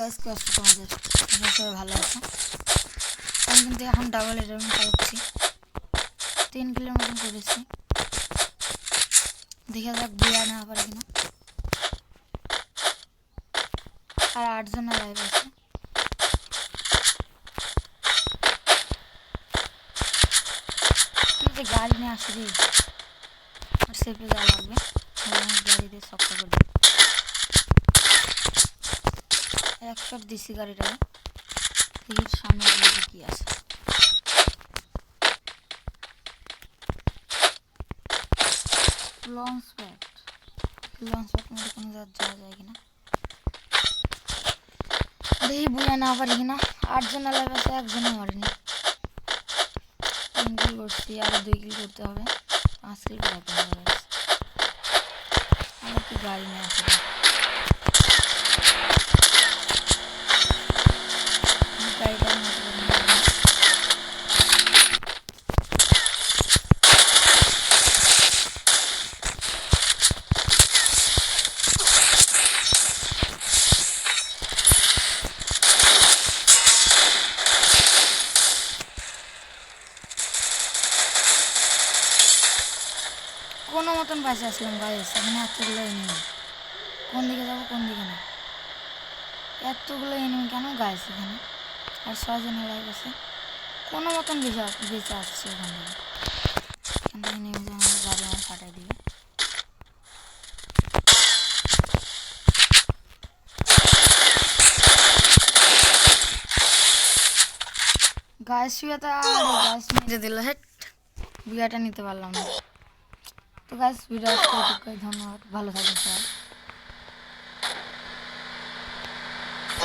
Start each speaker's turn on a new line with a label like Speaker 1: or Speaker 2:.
Speaker 1: Guys কি অবস্থা তোমাদের। তোমরা সবাই ভালো আছো? আমি কিন্তু এখন ডাবল এটার মতো চালাচ্ছি। তিন কিলোর মতন করেছি। দেখে যাক বিয়া না পারে কিনা। আর আটজন লাইভ আছে। কি যে গাড়ি নিয়ে আসি রে। আর সেফে যাওয়া লাগবে। নাহলে আমার গাড়ি দিয়ে সক্কা করে দেবে এক শট দিছি গাড়িটা দেখি সামনে কি আছে। Launch pad. লঞ্চ প্যাড মধ্যে কোনো যাওয়া যায় কিনা দেখি বুঝে না পারি কিনা আটজন লাইভ আছে, একজনও মারিনি তিন কিল করছি, আরও দুই কিল করতে হবে। পাঁচ কিল করাতে হবে। আমার কি গাড়ি নিয়ে আসে গাড়িটা মতো করে নিয়ে যাব। কোনো মতন বাসে আসলাম গাইস এখানে এতগুলো এনিমি কোন দিকে যাব কোন দিকে না। এতগুলো এনিমি কেন গাইস এখানে? আর ছয়জন লাইভ আছে কোনো মতন বেঁচে বেঁচে আসছে ওখান থেকে। এখান থেকে নেমে যে আমার গাড়ি আমার ফাটাই দিবে। গাছ শুয়ে তো গাছ মেরে দিল হেট। বিয়াটা নিতে পারলাম না। তো গাছ ভিডিও ধন্যবাদ। ভালো থাকবেন সবাই।